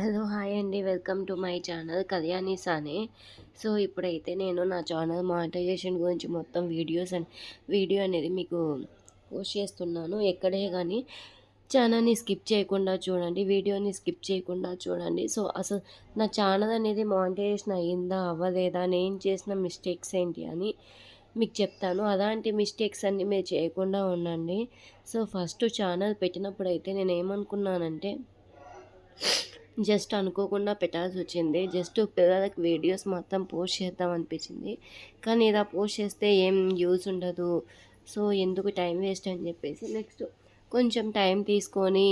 Hello hi అండి. Welcome to my channel Kalyani Sane. So ఇప్పుడైతే నేను నా ఛానల్ మానిటైజేషన్ గురించి మొత్తం వీడియోస్ అండ్ వీడియో అనేది మీకు పోస్ట్ చేస్తున్నాను. ఎక్కడే కానీ ఛానల్ని స్కిప్ చేయకుండా చూడండి వీడియోని స్కిప్ చేయకుండా చూడండి. సో అసలు నా ఛానల్ అనేది మానిటైజేషన్ అయ్యిందా అవ్వలేదా నేను చేసిన మిస్టేక్స్ ఏంటి అని మీకు చెప్తాను. అలాంటి మిస్టేక్స్ అన్నీ మీరు చేయకుండా ఉండండి. సో ఫస్ట్ ఛానల్ పెట్టినప్పుడు అయితే నేను ఏమనుకున్నానంటే జస్ట్ అనుకోకుండా పెట్టాల్సి వచ్చింది. జస్ట్ పిల్లలకి వీడియోస్ మొత్తం పోస్ట్ చేద్దాం అనిపించింది. కానీ ఇలా పోస్ట్ చేస్తే ఏం యూజ్ ఉండదు. సో ఎందుకు టైం వేస్ట్ అని చెప్పేసి నెక్స్ట్ కొంచెం టైం తీసుకొని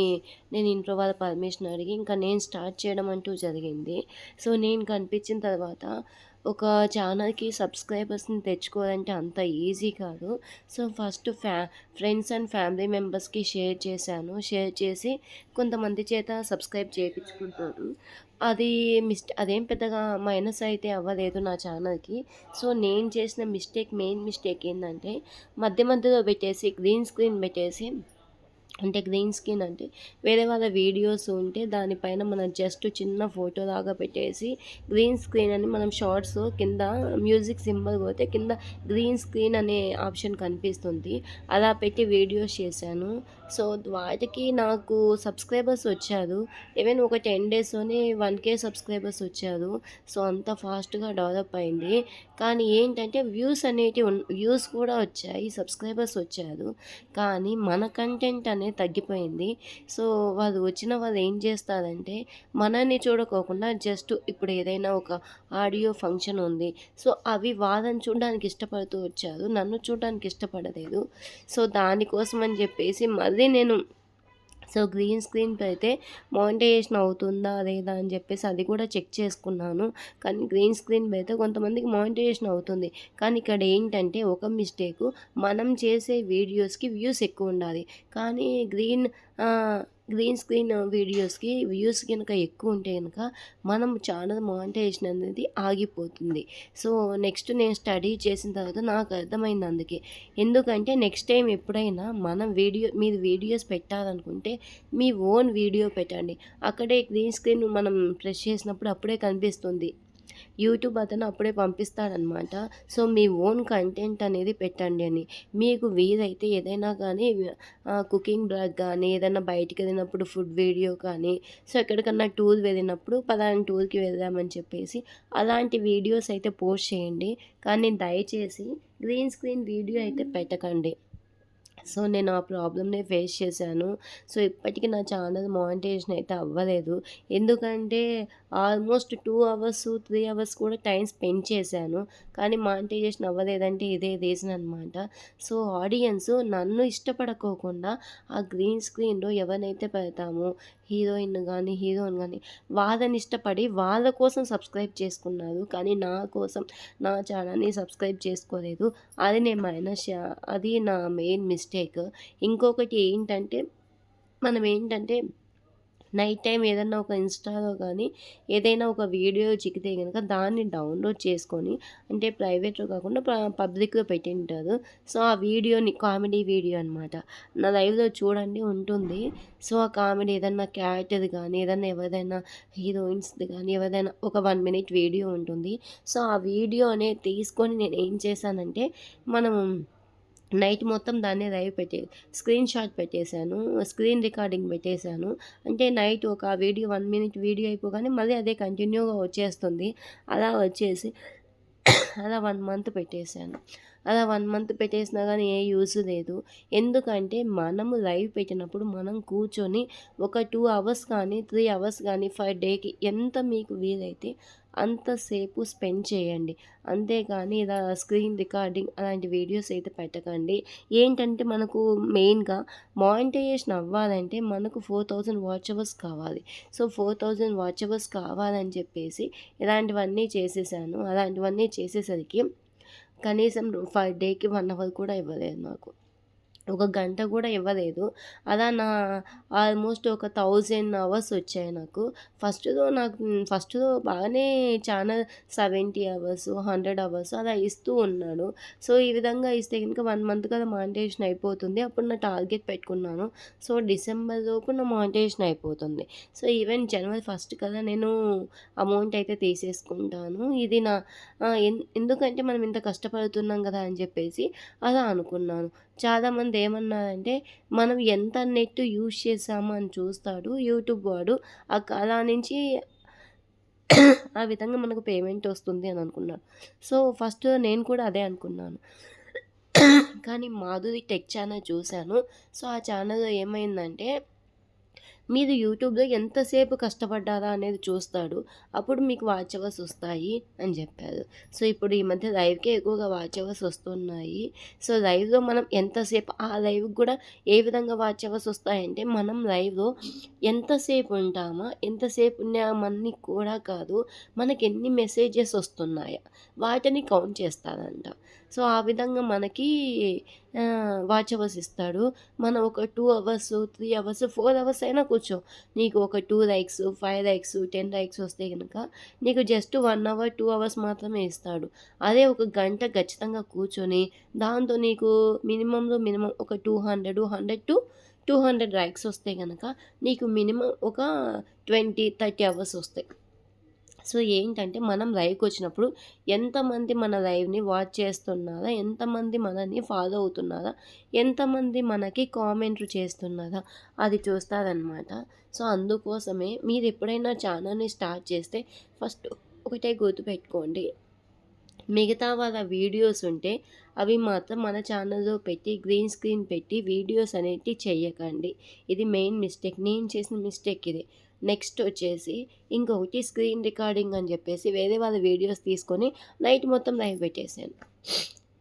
నేను ఇంట్లో వాళ్ళ పర్మిషన్ అడిగి ఇంకా నేను స్టార్ట్ చేయడం అంటూ జరిగింది. సో నేను కనిపించిన తర్వాత ఒక ఛానల్కి సబ్స్క్రైబర్స్ని తెచ్చుకోవాలంటే అంత ఈజీ కాదు. సో ఫస్ట్ ఫ్యా ఫ్రెండ్స్ అండ్ ఫ్యామిలీ మెంబర్స్కి షేర్ చేశాను. షేర్ చేసి కొంతమంది చేత సబ్స్క్రైబ్ చేయించుకుంటారు. అది మిస్ట్ అదేం పెద్దగా మైనస్ అయితే అవ్వలేదు నా ఛానల్కి. సో నేను చేసిన మిస్టేక్ మెయిన్ మిస్టేక్ ఏంటంటే మధ్య మధ్యలో పెట్టేసి గ్రీన్ స్క్రీన్ పెట్టేసి అంటే గ్రీన్ స్క్రీన్ అంటే వేరే వాళ్ళ వీడియోస్ ఉంటే దానిపైన మనం జస్ట్ చిన్న ఫోటో లాగా పెట్టేసి గ్రీన్ స్క్రీన్ అని మనం షార్ట్స్ కింద మ్యూజిక్ సింబల్ పోతే కింద గ్రీన్ స్క్రీన్ అనే ఆప్షన్ కనిపిస్తుంది. అలా పెట్టి వీడియోస్ చేశాను. సో వాటికి నాకు సబ్స్క్రైబర్స్ వచ్చారు. ఈవెన్ ఒక టెన్ డేస్లోనే వన్ కే సబ్స్క్రైబర్స్ వచ్చారు. సో అంత ఫాస్ట్గా డెవలప్ అయింది. కానీ ఏంటంటే వ్యూస్ అనేటివి వ్యూస్ కూడా వచ్చాయి. సబ్స్క్రైబర్స్ వచ్చారు. కానీ మన కంటెంట్ అనేది అనేది తగ్గిపోయింది. సో వాళ్ళు వచ్చిన వాళ్ళు ఏం చేస్తారంటే మనల్ని చూడకోకుండా జస్ట్ ఇప్పుడు ఏదైనా ఒక ఆడియో ఫంక్షన్ ఉంది. సో అవి వాళ్ళని చూడడానికి ఇష్టపడుతూ వచ్చారు. నన్ను చూడడానికి ఇష్టపడలేదు. సో దానికోసం అని చెప్పేసి మళ్ళీ నేను సో గ్రీన్ స్క్రీన్ అయితే మానిటైజేషన్ అవుతుందా లేదా అని చెప్పేసి అది కూడా చెక్ చేసుకున్నాను. కానీ గ్రీన్ స్క్రీన్ అయితే కొంతమందికి మానిటైజేషన్ అవుతుంది. కానీ ఇక్కడ ఏంటంటే ఒక మిస్టేక్ మనం చేసే వీడియోస్కి వ్యూస్ ఎక్కువ ఉండాలి. కానీ గ్రీన్ గ్రీన్ స్క్రీన్ వీడియోస్కి వ్యూస్ కనుక ఎక్కువ ఉంటే కనుక మనం ఛానల్ మానిటైజేషన్ అనేది ఆగిపోతుంది. సో నెక్స్ట్ నేను స్టడీ చేసిన తర్వాత నాకు అర్థమైంది అందుకే. ఎందుకంటే నెక్స్ట్ టైం ఎప్పుడైనా మనం వీడియో మీరు వీడియోస్ పెట్టాలనుకుంటే మీ ఓన్ వీడియో పెట్టండి. అక్కడే గ్రీన్ స్క్రీన్ మనం ప్రెస్ చేసినప్పుడు అప్పుడే కనిపిస్తుంది. యూట్యూబ్ అతను అప్పుడే పంపిస్తాడనమాట. సో మీ ఓన్ కంటెంట్ అనేది పెట్టండి అని. మీకు వీలైతే ఏదైనా కానీ కుకింగ్ బ్లాగ్ కానీ ఏదైనా బయటికి వెళ్ళినప్పుడు ఫుడ్ వీడియో కానీ సో ఎక్కడికన్నా టూర్ వెళ్ళినప్పుడు పలానా టూర్కి వెళ్దామని చెప్పేసి అలాంటి వీడియోస్ అయితే పోస్ట్ చేయండి. కానీ దయచేసి గ్రీన్ స్క్రీన్ వీడియో అయితే పెట్టకండి. సో నేను ఆ ప్రాబ్లమ్ని ఫేస్ చేశాను. సో ఇప్పటికీ నా ఛానల్ మానిటైజేషన్ అయితే అవ్వలేదు. ఎందుకంటే almost two hours three hours కూడా టైం స్పెండ్ చేశాను. కానీ మానిటైజేషన్ అవ్వలేదంటే ఇదే రీజన్ అనమాట సో ఆడియన్స్ నన్ను ఇష్టపడకోకుండా ఆ గ్రీన్ స్క్రీన్లో ఎవరినైతే పెడతామో హీరోయిన్ కానీ హీరోయిన్ కానీ వాళ్ళని ఇష్టపడి వాళ్ళ కోసం సబ్స్క్రైబ్ చేసుకున్నారు. కానీ నా కోసం నా ఛానల్ని సబ్స్క్రైబ్ చేసుకోలేదు. అది నేను మైనస్ అది నా మెయిన్ మిస్టేక్. ఇంకొకటి ఏంటంటే మనం ఏంటంటే నైట్ టైం ఏదైనా ఒక ఇన్స్టాలో కానీ ఏదైనా ఒక వీడియో చిక్కితే కనుక దాన్ని డౌన్లోడ్ చేసుకొని అంటే ప్రైవేట్లో కాకుండా పబ్లిక్లో పెట్టింటారు. సో ఆ వీడియోని కామెడీ వీడియో అనమాట నా లైవ్లో చూడండి ఉంటుంది. సో ఆ కామెడీ ఏదైనా క్యారెక్టర్ కానీ ఏదైనా ఎవరైనా హీరోయిన్స్ది కానీ ఎవరైనా ఒక వన్ మినిట్ వీడియో ఉంటుంది. సో ఆ వీడియో అనేది తీసుకొని నేను ఏం చేశానంటే మనం నైట్ మొత్తం దాన్ని లైవ్ పెట్టే స్క్రీన్ షాట్ పెట్టేశాను స్క్రీన్ రికార్డింగ్ పెట్టేశాను. అంటే నైట్ ఒక వీడియో వన్ మినిట్ వీడియో అయిపోగానే మళ్ళీ అదే కంటిన్యూగా వచ్చేస్తుంది. అలా వచ్చేసి అలా వన్ మంత్ పెట్టేశాను. అలా వన్ మంత్ పెట్టేసినా కానీ ఏ యూస్ లేదు. ఎందుకంటే మనము లైవ్ పెట్టినప్పుడు మనం కూర్చొని ఒక టూ అవర్స్ కానీ త్రీ అవర్స్ కానీ ఫైవ్ డేకి ఎంత మీకు వీలైతే అంతసేపు స్పెండ్ చేయండి. అంతేగాని ఇలా స్క్రీన్ రికార్డింగ్ అలాంటి వీడియోస్ అయితే పెట్టకండి. ఏంటంటే మనకు మెయిన్గా మానిటైజేషన్ అవ్వాలంటే మనకు ఫోర్ థౌజండ్ వాచ్ అవర్స్ కావాలి. So four thousand watch hours కావాలని చెప్పేసి ఇలాంటివన్నీ చేసేసాను. అలాంటివన్నీ చేసేసరికి కనీసం ఫైవ్ డేకి వన్ అవర్ కూడా ఇవ్వలేదు నాకు. ఒక గంట కూడా ఇవ్వలేదు అలా నా ఆల్మోస్ట్ ఒక థౌజండ్ అవర్స్ వచ్చాయి నాకు ఫస్ట్‌లో నాకు ఫస్ట్‌లో బాగానే ఛానల్ 70 అవర్స్, 100 అవర్స్ అలా ఇస్తూ ఉన్నాడు. సో, ఈ విధంగా ఇస్తే కనుక వన్ మంత్ కదా మానిటైజేషన్ అయిపోతుంది. అప్పుడు నా టార్గెట్ పెట్టుకున్నాను. సో, డిసెంబర్ లోపు నా మానిటైజేషన్ అయిపోతుంది. సో, ఈవెన్ జనవరి ఫస్ట్ కదా నేను అమౌంట్ అయితే తీసేసుకుంటాను. ఇది నా ఎన్ ఎందుకంటే మనం ఇంత కష్టపడుతున్నాం కదా అని చెప్పేసి అలా అనుకున్నాను. చాలామంది ఏమన్నారంటే మనం ఎంత నెట్ యూజ్ చేసామో అని చూస్తాడు యూట్యూబ్ వాడు. ఆ అలా నుంచి ఆ విధంగా మనకు పేమెంట్ వస్తుంది అని అనుకున్నాను. సో, ఫస్ట్ నేను కూడా అదే అనుకున్నాను. కానీ మాధురి టెక్ ఛానల్ చూశాను సో, ఆ ఛానల్‌లో ఏమైందంటే మీరు యూట్యూబ్‌లో ఎంతసేపు కష్టపడ్డారా అనేది చూస్తాడు. అప్పుడు మీకు వాచ్ అవర్స్ వస్తాయి అని చెప్పారు. సో, ఇప్పుడు ఈ మధ్య లైవ్‌కే ఎక్కువగా వాచ్ అవర్స్ వస్తున్నాయి. సో, లైవ్‌లో మనం ఎంతసేపు ఆ లైవ్‌కి కూడా ఏ విధంగా వాచ్ అవర్స్ వస్తాయంటే మనం లైవ్‌లో ఎంతసేపు ఉంటామా, ఎంతసేపు ఉన్నామని కూడా కాదు. మనకి ఎన్ని మెసేజెస్ వస్తున్నాయా వాటిని కౌంట్ చేస్తారంట. సో, ఆ విధంగా మనకి వాచ్ అవర్స్ ఇస్తాడు. మనం ఒక two hours, three hours, four hours అయినా కూర్చో. నీకు ఒక two likes, five likes, 10 likes వస్తే కనుక నీకు just one hour, two hours మాత్రమే ఇస్తాడు. అదే ఒక గంట ఖచ్చితంగా కూర్చొని దాంతో నీకు మినిమంలో మినిమమ్ ఒక 200, 100-200 లైక్స్ వస్తే కనుక నీకు మినిమం ఒక 20, 30 అవర్స్ వస్తాయి. సో, ఏంటంటే మనం లైవ్కి వచ్చినప్పుడు ఎంతమంది మన లైవ్‌ని వాచ్ చేస్తున్నారా, ఎంతమంది మనల్ని ఫాలో అవుతున్నారా, ఎంతమంది మనకి కామెంట్లు చేస్తున్నారా అది చూస్తారనమాట. సో, అందుకోసమే మీరు ఎప్పుడైనా ఛానల్‌ని స్టార్ట్ చేస్తే ఫస్ట్ ఒకటే గుర్తుపెట్టుకోండి. మిగతా వాళ్ళ వీడియోస్ ఉంటే అవి మాత్రం మన ఛానల్‌లో పెట్టి గ్రీన్ స్క్రీన్ పెట్టి వీడియోస్ అనేటివి చేయకండి ఇది మెయిన్ మిస్టేక్. నేను చేసిన మిస్టేక్ ఇది. నెక్స్ట్ వచ్చేసి ఇంకొకటి స్క్రీన్ రికార్డింగ్ అని చెప్పేసి వేరే వాళ్ళ వీడియోస్ తీసుకొని నైట్ మొత్తం లైవ్ పెట్టేసాను.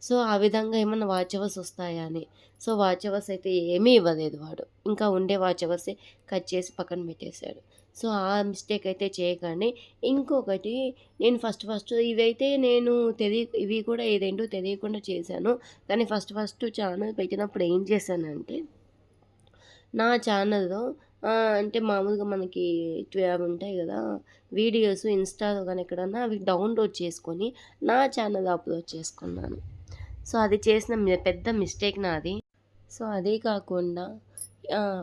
సో, ఆ విధంగా ఏమన్నా వాచ్ అవర్స్ వస్తాయా అని. సో, వాచ్ అవర్స్ అయితే ఏమీ ఇవ్వలేదు వాడు. ఇంకా ఉండే వాచ్ అవర్సే కట్ చేసి పక్కన పెట్టేశాడు సో, ఆ మిస్టేక్ అయితే చేయకండి. ఇంకొకటి నేను ఫస్ట్ ఫస్ట్ ఇవైతే నేను తెలియ ఇవి కూడా ఏదేంటో తెలియకుండా చేశాను. కానీ ఫస్ట్ ఫస్ట్ ఛానల్ పెట్టినప్పుడు ఏం చేశానంటే నా ఛానల్‌లో అంటే మామూలుగా మనకి ట్వ్యాబ్ అవి ఉంటాయి కదా! వీడియోస్ ఇన్‌స్టాలో కానీ ఎక్కడన్నా అవి డౌన్‌లోడ్ చేసుకొని నా ఛానల్ అప్‌లోడ్ చేసుకున్నాను. సో, అది చేసిన పెద్ద మిస్టేక్ నాది. సో, అదే కాకుండా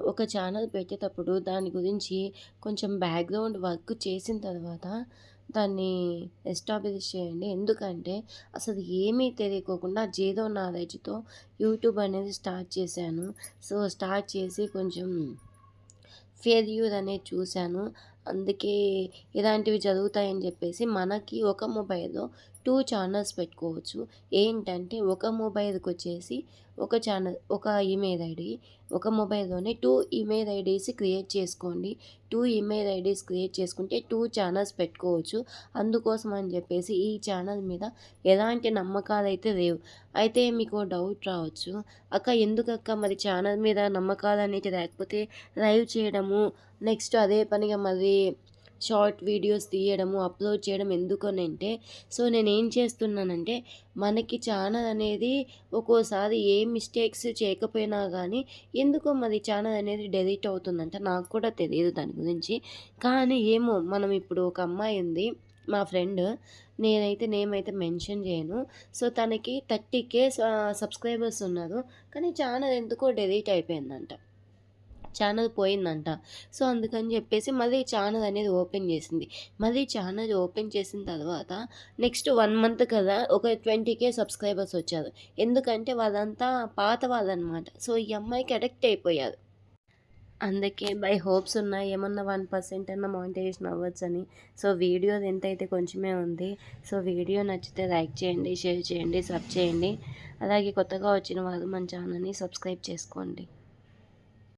ఒక ఛానల్ పెట్టేటప్పుడు దాని గురించి కొంచెం బ్యాక్‌గ్రౌండ్ వర్క్ చేసిన తర్వాత దాన్ని ఎస్టాబ్లిష్ చేయండి. ఎందుకంటే అసలు ఏమీ తెలియకోకుండా జీరో నాలెడ్జ్‌తో యూట్యూబ్ అనేది స్టార్ట్ చేశాను. సో, స్టార్ట్ చేసి కొంచెం ఫెయిల్యూర్ అనేది చూశాను. అందుకే ఇలాంటివి జరుగుతాయని చెప్పేసి మనకి ఒక మొబైల్‌లో టూ ఛానల్స్ పెట్టుకోవచ్చు. ఏంటంటే ఒక మొబైల్కి వచ్చేసి ఒక ఛానల్ ఒక ఈమెయిల్ ఐడి ఒక మొబైల్‌లోనే 2 ఈమెయిల్ ఐడీస్ క్రియేట్ చేసుకోండి. టూ ఈమెయిల్ ఐడీస్ క్రియేట్ చేసుకుంటే టూ ఛానల్స్ పెట్టుకోవచ్చు. అందుకోసం అని చెప్పేసి ఈ ఛానల్ మీద ఎలాంటి నమ్మకాలు అయితే లేవు. అయితే మీకు డౌట్ రావచ్చు. అక్క ఎందుకక్క మరి ఛానల్ మీద నమ్మకాలు అనేది లేకపోతే లైవ్ చేయడము, నెక్స్ట్ అదే పనిగా మరి షార్ట్ వీడియోస్ తీయడము, అప్‌లోడ్ చేయడం ఎందుకనంటే సో, నేనేం చేస్తున్నానంటే మనకి ఛానల్ అనేది ఒక్కోసారి ఏ మిస్టేక్స్ చేయకపోయినా కానీ ఎందుకో మరి ఛానల్ అనేది డెలీట్ అవుతుందంట. నాకు కూడా తెలియదు దాని గురించి. కానీ ఏమో మనం ఇప్పుడు ఒక అమ్మాయి ఉంది మా ఫ్రెండ్. నేనైతే నేమైతే మెన్షన్ చేయను. సో, తనకి థర్టీ కే సబ్స్క్రైబర్స్ ఉన్నారు. కానీ ఛానల్ ఎందుకో డెలీట్ అయిపోయిందంట. ఛానల్ పోయిందంట. సో, అందుకని చెప్పేసి మళ్ళీ ఛానల్ అనేది ఓపెన్ చేసింది. మళ్ళీ ఛానల్ ఓపెన్ చేసిన తర్వాత నెక్స్ట్ వన్ మంత్ కదా ఒక 20,000 సబ్స్క్రైబర్స్ వచ్చారు. ఎందుకంటే వాళ్ళంతా పాత వాళ్ళనమాట. సో, ఈ అమ్మాయికి అడిక్ట్ అయిపోయారు. అందుకే బై హోప్స్ ఉన్నాయి. ఏమన్నా వన్ పర్సెంట్ అన్న మానిటైజేషన్ అవ్వచ్చని. సో, వీడియో ఎంతైతే కొంచెమే ఉంది. సో, వీడియో నచ్చితే లైక్ చేయండి, షేర్ చేయండి, సబ్ చేయండి. అలాగే కొత్తగా వచ్చిన వాళ్ళు మన ఛానల్‌ని సబ్స్క్రైబ్ చేసుకోండి.